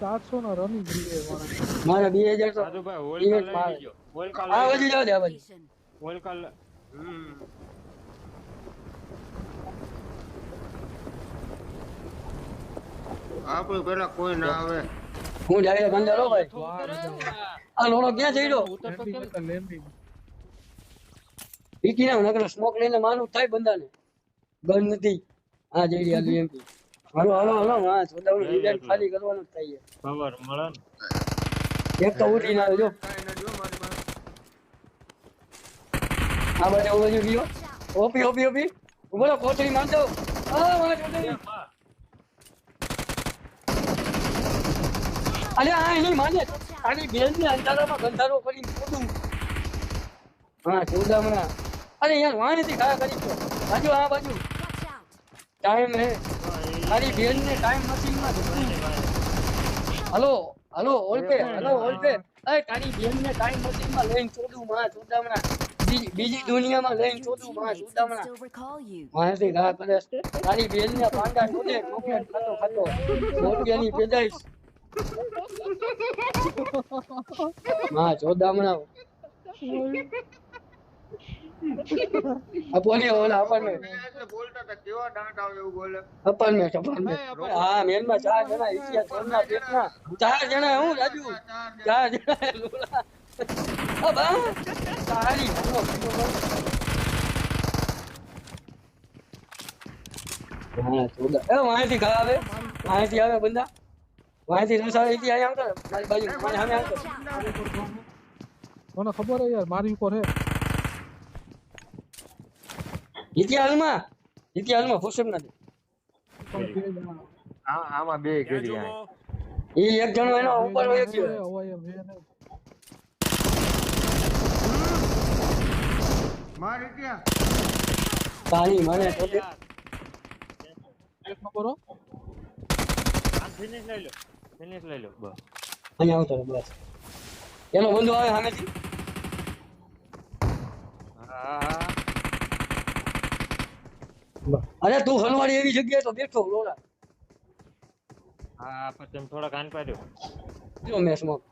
ચારસો નો રમી ગયો મારા બે હજાર સાધુભાઈ હોલ Event લઈ લીજો. હોલ કાલ આ જાવ દે આ બાજુ હોલ કાલ હમ. આપણે પેલા કોઈ ના આવે. હું જાય બંદર હો ભાઈ. આ લોણો ક્યાં જઈ રહ્યો લેન્ડિંગ ના નકર સ્મોક લઈને માનું થાય બંદાને. ગન નથી. આ જઈ રહ્યા એમપી હાલો હલો હલો. હા સોદાવનું રિઝલ્ટ ખાલી કરવાનું જ થાય ખબર મળે ને? એક તો જો કાંઈ ના જો. આ બાજુ આ બાજુ ગયો. ઓપી ઓપી ઓપી. ઊભો કોથળી મારતો આ મારા ચોટલી અરે આ એની માને. આની બેન ને અંધારામાં ગંધારો કરીને ખોટું હા ચોદામણા અરે યાર વાણીથી ખાયા કરી છો બાજુ આ બાજુ. ટાઈમ હે. તારી બેન ને ટાઈમ મશીનમાં હલો હલો ઓલપે હલો ઓલપે અરે તારી બેન ને ટાઈમ મશીનમાં લઈને ચોદું માં ચોદામણા બીજી બીજી દુનિયામાં લઈને ચોદું માં ચોદામણા. માહિતી ગા કરે તારી બેન ને પાંડા ચોદે ચોકલેટ ખાતો ખાતો. મોટિયાની પેદાઈશ. માં ચોદામણા અપોની ઓલા અપાર્ટમેન્ટ એટલે બોલતા હતા કેવા દાંત આવે એવું બોલે અપાર્ટમેન્ટ અપાર્ટમેન્ટ હા મેનમાં ચાર જણા ઈચ્છ્યા ચોરના પેટના. ચાર જણા હું રાજુ? ચાર જણા લોલા. અ બા હા ચોદા એ વાંથી ખા આવે. વાંથી આવે બંદા. એથી અહીંયા આવતો. મારી બાજુ મારી સામે આવતો. મને ખબર હે યાર મારી ઉપર હે. ઇતિહાસમાં ઇતિહાસમાં ફુસેમ હાલમાં પણ નથી. હા આમાં બે કરી આ એ એક જણો એનો ઉપર નહીં. મારી ત્યાં પાણી મને પોતે એક ખબર આ ફિનિશ લઈ લો ફિનિશ લઈ લો બસ. અહીંયા આવતો બસ. એનો બંધુ આવે સામેથી હા હા અરે તું હલવાડી એવી જગ્યાએ તો બેઠો લોલા. હા પછી તમે થોડા કાન પાડ્યો જો મેં સ્મોક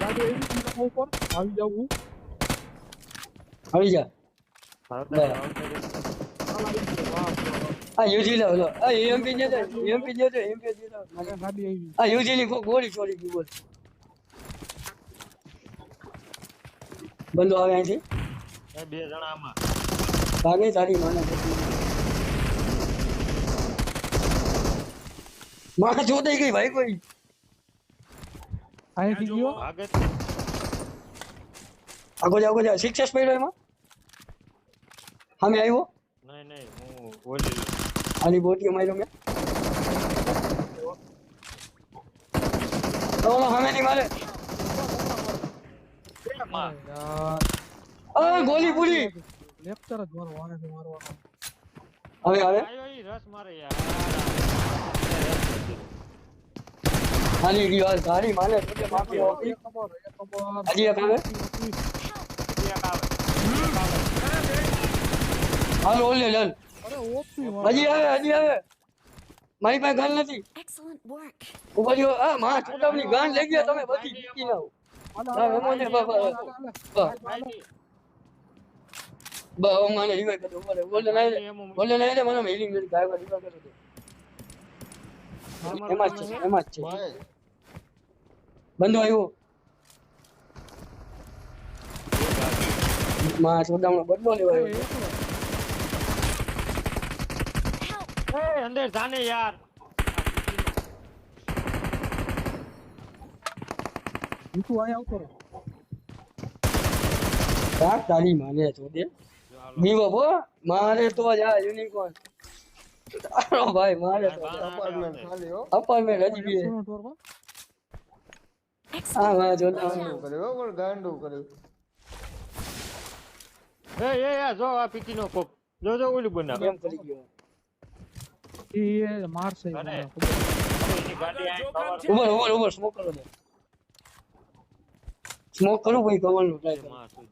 બાજુ એવી જગ્યા ઉપર? આવી જવું આવી જા. આ યુજી લે ઓલો આ એમપી ને એમપી દે એમપી દે આ યુજી ની ગોળી છોડી ગઈ બોલ બંધુ આવે અહીંથી. એ બે જણા આમાં ભાગે તારી માને માં જોડાઈ ગઈ ભાઈ કોઈ. અહીંથી ગયો ભાગે જ. આગો જા આગો જા સિક્સેસ પડ્યો એમાં? સામે આવ્યો? નહીં નહીં હું ઓલી લઉં. આની બોટીઓ માર્યો મેં તો ઓલો સામે ની મારે માં. યાર આ ગોલી પૂરી લેક્ચર જ મારો વાંહે મારવાનો હવે હવે આયો ઈ રસ મારે યાર હાલી ગયો હાલ તારી માને તુજે માફી આપી એ ખબર એ ખબર હજી એક આવે એક આવે. હાલ ઓલે લલ અરે ઓપી હજી આવે હજી આવે મારી પાસે ગન નથી Excellent work. ઉપર જો આ માં છોટાવની ગાન લઈ ગયા તમે બધી જીતી ના મને રિવાઈ કરો બોલે બોલે ના બોલે ના મને હિલિંગ કરી ગાયવા એમાં જ છે એમાં જ છે. બંધો આવ્યો. માં છોટાવનો બદલો લેવા આવ્યો. એ અંદર જાને યાર. તું અહીંયા આવતો રાખ તારી માને છોડે. બીવો બો મારે તો જ આ યુનિકોર્ન તારો ભાઈ મારે તો અપાર્ટમેન્ટ ખાલી હો. અપાર્ટમેન્ટ હજી બી સુરત વરમાં? હા હા છોટાવનો કર્યું હો પણ ગાંડું કર્યું. એ એ એ જો આ પીકી નો કોક. જો જો ઓલી બનાવ. કેમ કરી ગયો? ઈ એ મારશે ઈ અરે. મને ખબર. એની ગાડી આઈને cover ઉભર ઉભર ઉભર સ્મોક કરો. દે સ્મોક કરું ભાઈ કવરનું ટ્રાય છે. કરો. માં શું.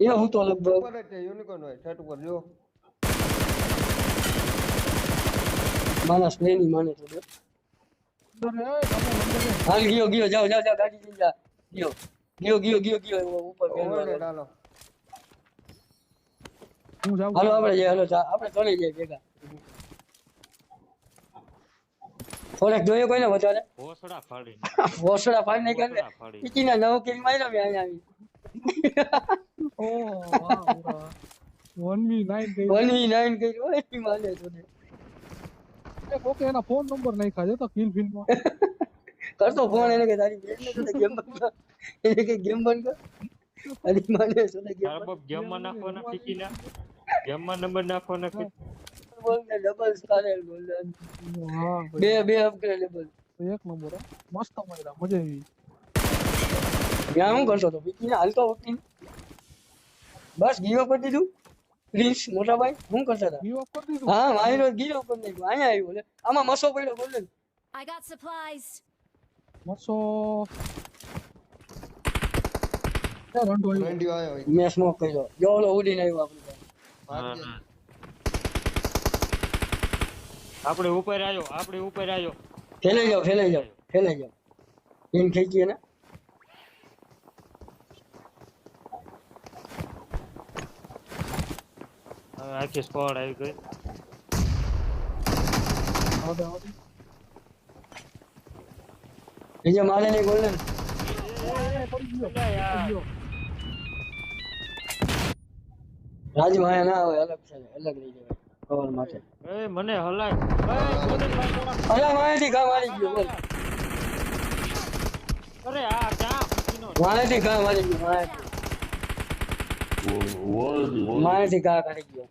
એ હું તો લગભગ ઉપર છે યુનિકોર્ન હોય છત ઉપર જો. અંદર હાલ ગયો ગયો જાઓ જાઓ જાઓ ગાડી લઈ જા. ગયો ગયો ગયો ગયો ગયો ઉપર હાલો. આપણે જઈએ હાલો આપણે ચલી જઈએ ભેગા. થોડાક જોયો કોઈને વધારે ભોસડા ફાડી. વોસડા ફાડી નાખ્યા કરે પીકીના નવ કિલ માર્યો મેં અહીંયા આવી. ઓ વાહ, વાહ. 1v9 થઈ વન વી નાઇન કર્યું એ માને એના ફોન નંબર નાખ્યા છે તો કિલ ફિલ્મમાં કરતો ફોન એને કે તારી બેન ને ગેમ બંધ એને કે ગેમ બંધ કર. અલી માને તો ગેમ તારા ગેમમાં નાખવાના પીટીના ગેમમાં નંબર નાખવાના કે બંધ ડબલ સ્ટાર ગોલ્ડન હા બે બે અપગ્રેડેબલ એક નંબર હો. મસ્ત માર્યા મજા આવી ત્યાં શું કરશો તો પીકીને હાલતો વખતે બસ ગીવ અપ કરી દીધું પ્રિન્સ મોટા ભાઈ શું કરતા હતા ગીવ અપ કરી દીધું હા મારી ગીવ અપ કરી નાખ્યું અહીંયા આવ્યું લે આમાં મસો પડ્યો ગોલ્ડન I got supplies. મસ્સો એ રંડો આવ્યો. વેન્ડી આવ્યો હોય મેં સ્મોક કર્યો જો ઓલો ઉડીને આવ્યો આપણી આપણે ઉપર આવ્યો આપણે ઉપર આવ્યો ફેલાઈ જાઓ ફેલાઈ જાઓ ફેલાઈ જાઓ. એમ ખેંચીએ ને? હવે આખી સ્કોડ આવી ગઈ. આવડે, આવડે. બીજે મારે નહીં ગોલ્ડન એ, પડી ગયો, પડી ગયો. રાજુ અહીંયા ના આવે અલગ છે અલગ રહી જાય કવર માટે એ મને હલાય. અલા મારેથી ઘા મારી ગયો બોલ. અરે આ ક્યાં? મારેથી ઘા મારી ગયો ઘા કરી ગયો.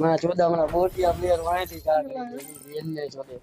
મારા ચોદામણા બોટિયા પ્લેયર મારેથી ઘા કરી ગયો. ચોદે